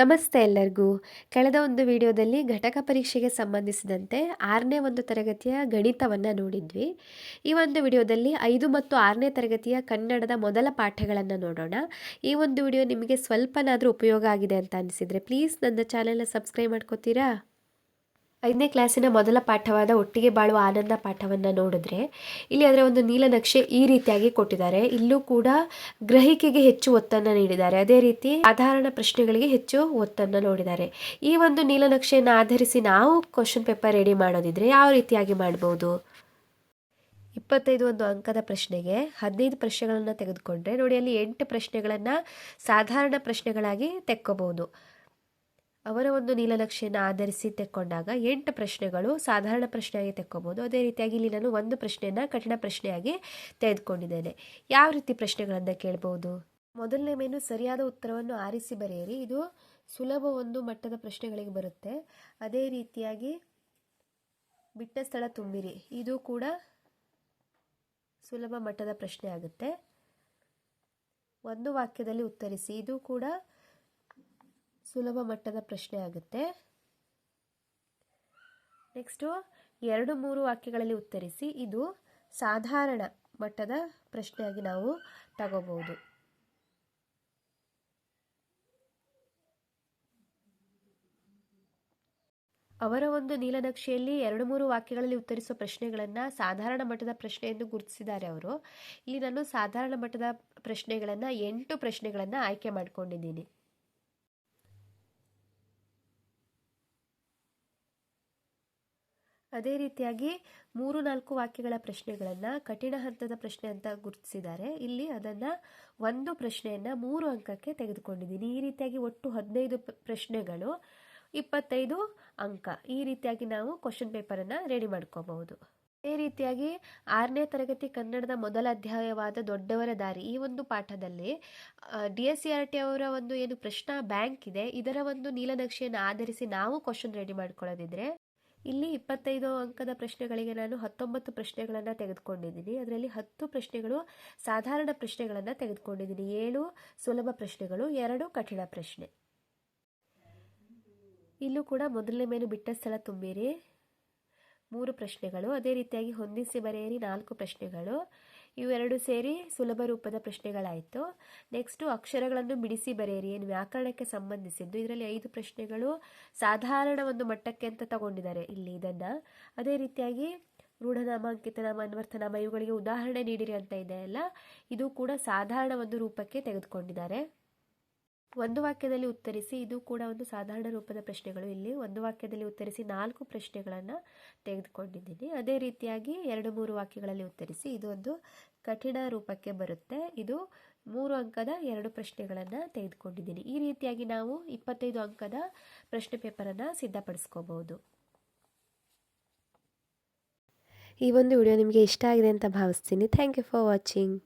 ನಮಸ್ತೆ ಎಲ್ಲರಿಗೂ. ಕಳೆದ ಒಂದು ವಿಡಿಯೋದಲ್ಲಿ ಘಟಕ ಪರೀಕ್ಷೆಗೆ ಸಂಬಂಧಿಸಿದಂತೆ ಆರನೇ ಒಂದು ತರಗತಿಯ ಗಣಿತವನ್ನು ನೋಡಿದ್ವಿ. ಈ ಒಂದು ವಿಡಿಯೋದಲ್ಲಿ ಐದು ಮತ್ತು ಆರನೇ ತರಗತಿಯ ಕನ್ನಡದ ಮೊದಲ ಪಾಠಗಳನ್ನು ನೋಡೋಣ. ಈ ಒಂದು ವಿಡಿಯೋ ನಿಮಗೆ ಸ್ವಲ್ಪನಾದರೂ ಉಪಯೋಗ ಆಗಿದೆ ಅಂತ ಅನಿಸಿದರೆ ಪ್ಲೀಸ್ ನನ್ನ ಚಾನೆಲ್ನ ಸಬ್ಸ್ಕ್ರೈಬ್ ಮಾಡ್ಕೋತೀರಾ? ಐದನೇ ಕ್ಲಾಸಿನ ಮೊದಲ ಪಾಠವಾದ ಒಟ್ಟಿಗೆ ಬಾಳುವ ಆನಂದ ಪಾಠವನ್ನು ನೋಡಿದ್ರೆ, ಇಲ್ಲಿ ಅದರ ಒಂದು ನೀಲನಕ್ಷೆ ಈ ರೀತಿಯಾಗಿ ಕೊಟ್ಟಿದ್ದಾರೆ. ಇಲ್ಲೂ ಕೂಡ ಗ್ರಹಿಕೆಗೆ ಹೆಚ್ಚು ಒತ್ತನ್ನು ನೀಡಿದ್ದಾರೆ. ಅದೇ ರೀತಿ ಸಾಧಾರಣ ಪ್ರಶ್ನೆಗಳಿಗೆ ಹೆಚ್ಚು ಒತ್ತನ್ನು ನೋಡಿದ್ದಾರೆ. ಈ ಒಂದು ನೀಲನಕ್ಷೆಯನ್ನು ಆಧರಿಸಿ ನಾವು ಕ್ವಶನ್ ಪೇಪರ್ ರೆಡಿ ಮಾಡೋದಿದ್ರೆ ಯಾವ ರೀತಿಯಾಗಿ ಮಾಡ್ಬೋದು? ಇಪ್ಪತ್ತೈದು ಒಂದು ಅಂಕದ ಪ್ರಶ್ನೆಗೆ ಹದಿನೈದು ಪ್ರಶ್ನೆಗಳನ್ನು ತೆಗೆದುಕೊಂಡ್ರೆ ನೋಡಿ ಅಲ್ಲಿ ಎಂಟು ಪ್ರಶ್ನೆಗಳನ್ನು ಸಾಧಾರಣ ಪ್ರಶ್ನೆಗಳಾಗಿ ತೆಕ್ಕೋಬಹುದು ಅವರ ಒಂದು ನೀಲನಕ್ಷೆಯನ್ನು ಆಧರಿಸಿ ತೆಕ್ಕೊಂಡಾಗ ಎಂಟು ಪ್ರಶ್ನೆಗಳು ಸಾಧಾರಣ ಪ್ರಶ್ನೆಯಾಗಿ ತೆಕ್ಕೋಬೋದು. ಅದೇ ರೀತಿಯಾಗಿ ಇಲ್ಲಿ ನಾನು ಒಂದು ಪ್ರಶ್ನೆಯನ್ನು ಕಠಿಣ ಪ್ರಶ್ನೆಯಾಗಿ ತೆಗೆದುಕೊಂಡಿದ್ದೇನೆ. ಯಾವ ರೀತಿ ಪ್ರಶ್ನೆಗಳನ್ನು ಕೇಳ್ಬೋದು? ಮೊದಲನೇ ಮೇನು ಸರಿಯಾದ ಉತ್ತರವನ್ನು ಆರಿಸಿ ಬರೆಯಿರಿ. ಇದು ಸುಲಭ ಒಂದು ಮಟ್ಟದ ಪ್ರಶ್ನೆಗಳಿಗೆ ಬರುತ್ತೆ. ಅದೇ ರೀತಿಯಾಗಿ ಬಿಟ್ಟ ಸ್ಥಳ ತುಂಬಿರಿ. ಇದು ಕೂಡ ಸುಲಭ ಮಟ್ಟದ ಪ್ರಶ್ನೆ ಆಗುತ್ತೆ ಒಂದು ವಾಕ್ಯದಲ್ಲಿ ಉತ್ತರಿಸಿ. ಇದು ಕೂಡ ಸುಲಭ ಮಟ್ಟದ ಪ್ರಶ್ನೆ ಆಗುತ್ತೆ. ನೆಕ್ಸ್ಟು ಎರಡು ಮೂರು ವಾಕ್ಯಗಳಲ್ಲಿ ಉತ್ತರಿಸಿ. ಇದು ಸಾಧಾರಣ ಮಟ್ಟದ ಪ್ರಶ್ನೆಯಾಗಿ ನಾವು ತಗೋಬಹುದು. ಅವರ ಒಂದು ನೀಲನಕ್ಷೆಯಲ್ಲಿ ಎರಡು ಮೂರು ವಾಕ್ಯಗಳಲ್ಲಿ ಉತ್ತರಿಸುವ ಪ್ರಶ್ನೆಗಳನ್ನು ಸಾಧಾರಣ ಮಟ್ಟದ ಪ್ರಶ್ನೆ ಎಂದು ಗುರುತಿಸಿದ್ದಾರೆ ಅವರು. ಇಲ್ಲಿ ನಾನು ಸಾಧಾರಣ ಮಟ್ಟದ ಪ್ರಶ್ನೆಗಳನ್ನು ಎಂಟು ಪ್ರಶ್ನೆಗಳನ್ನು ಆಯ್ಕೆ ಮಾಡ್ಕೊಂಡಿದ್ದೀನಿ. ಅದೇ ರೀತಿಯಾಗಿ ಮೂರು ನಾಲ್ಕು ವಾಕ್ಯಗಳ ಪ್ರಶ್ನೆಗಳನ್ನು ಕಠಿಣ ಹಂತದ ಪ್ರಶ್ನೆ ಅಂತ ಗುರುತಿಸಿದ್ದಾರೆ. ಇಲ್ಲಿ ಅದನ್ನು ಒಂದು ಪ್ರಶ್ನೆಯನ್ನು ಮೂರು ಅಂಕಕ್ಕೆ ತೆಗೆದುಕೊಂಡಿದ್ದೀನಿ. ಈ ರೀತಿಯಾಗಿ ಒಟ್ಟು ಹದಿನೈದು ಪ್ರಶ್ನೆಗಳು, ಇಪ್ಪತ್ತೈದು ಅಂಕ. ಈ ರೀತಿಯಾಗಿ ನಾವು ಕ್ವಶನ್ ಪೇಪರನ್ನು ರೆಡಿ ಮಾಡ್ಕೋಬಹುದು. ಅದೇ ರೀತಿಯಾಗಿ ಆರನೇ ತರಗತಿ ಕನ್ನಡದ ಮೊದಲ ಅಧ್ಯಾಯವಾದ ದೊಡ್ಡವರ ದಾರಿ. ಈ ಒಂದು ಪಾಠದಲ್ಲಿ D S C R T ಅವರ ಒಂದು ಏನು ಪ್ರಶ್ನಾ ಬ್ಯಾಂಕ್ ಇದೆ. ಇದರ ಒಂದು ನೀಲನಕ್ಷೆಯನ್ನು ಆಧರಿಸಿ ನಾವು ಕ್ವಶನ್ ರೆಡಿ ಮಾಡ್ಕೊಳ್ಳೋದಿದ್ರೆ ಇಲ್ಲಿ ಇಪ್ಪತ್ತೈದು ಅಂಕದ ಪ್ರಶ್ನೆಗಳಿಗೆ ನಾನು ಹತ್ತೊಂಬತ್ತು ಪ್ರಶ್ನೆಗಳನ್ನು ತೆಗೆದುಕೊಂಡಿದ್ದೀನಿ. ಅದರಲ್ಲಿ ಹತ್ತು ಪ್ರಶ್ನೆಗಳು ಸಾಧಾರಣ ಪ್ರಶ್ನೆಗಳನ್ನು ತೆಗೆದುಕೊಂಡಿದ್ದೀನಿ. ಏಳು ಸುಲಭ ಪ್ರಶ್ನೆಗಳು, ಎರಡು ಕಠಿಣ ಪ್ರಶ್ನೆ. ಇಲ್ಲೂ ಕೂಡ ಮೊದಲನೇ ಮೇನು ಬಿಟ್ಟ ಸ್ಥಳ ತುಂಬಿರಿ. ಮೂರು ಪ್ರಶ್ನೆಗಳು. ಅದೇ ರೀತಿಯಾಗಿ ಹೊಂದಿಸಿ ಬರೆಯಿರಿ ನಾಲ್ಕು ಪ್ರಶ್ನೆಗಳು. ಇವೆರಡು ಸೇರಿ ಸುಲಭ ರೂಪದ ಪ್ರಶ್ನೆಗಳಾಯಿತು. ನೆಕ್ಸ್ಟು ಅಕ್ಷರಗಳನ್ನು ಬಿಡಿಸಿ ಬರೆಯಿರಿ. ಏನು ವ್ಯಾಕರಣಕ್ಕೆ ಸಂಬಂಧಿಸಿದ್ದು ಇದರಲ್ಲಿ ಐದು ಪ್ರಶ್ನೆಗಳು ಸಾಧಾರಣ ಒಂದು ಮಟ್ಟಕ್ಕೆ ಅಂತ ತಗೊಂಡಿದ್ದಾರೆ. ಇಲ್ಲಿ ಇದನ್ನು ಅದೇ ರೀತಿಯಾಗಿ ರೂಢನಾಮ ಅಂಕಿತನಾಮ ಅನ್ವರ್ಥನಾಮ ಇವುಗಳಿಗೆ ಉದಾಹರಣೆ ನೀಡಿರಿ ಅಂತ ಇದೆ ಅಲ್ಲ. ಇದು ಕೂಡ ಸಾಧಾರಣ ಒಂದು ರೂಪಕ್ಕೆ ತೆಗೆದುಕೊಂಡಿದ್ದಾರೆ. ಒಂದು ವಾಕ್ಯದಲ್ಲಿ ಉತ್ತರಿಸಿ, ಇದು ಕೂಡ ಒಂದು ಸಾಧಾರಣ ರೂಪದ ಪ್ರಶ್ನೆಗಳು. ಇಲ್ಲಿ ಒಂದು ವಾಕ್ಯದಲ್ಲಿ ಉತ್ತರಿಸಿ ನಾಲ್ಕು ಪ್ರಶ್ನೆಗಳನ್ನು ತೆಗೆದುಕೊಂಡಿದ್ದೀನಿ. ಅದೇ ರೀತಿಯಾಗಿ ಎರಡು ಮೂರು ವಾಕ್ಯಗಳಲ್ಲಿ ಉತ್ತರಿಸಿ, ಇದು ಒಂದು ಕಠಿಣ ರೂಪಕ್ಕೆ ಬರುತ್ತೆ. ಇದು ಮೂರು ಅಂಕದ ಎರಡು ಪ್ರಶ್ನೆಗಳನ್ನು ತೆಗೆದುಕೊಂಡಿದ್ದೀನಿ. ಈ ರೀತಿಯಾಗಿ ನಾವು ಇಪ್ಪತ್ತೈದು ಅಂಕದ ಪ್ರಶ್ನೆ ಪೇಪರನ್ನು ಸಿದ್ಧಪಡಿಸ್ಕೋಬಹುದು. ಈ ಒಂದು ವಿಡಿಯೋ ನಿಮಗೆ ಇಷ್ಟ ಆಗಿದೆ ಅಂತ ಭಾವಿಸ್ತೀನಿ. Thank you for watching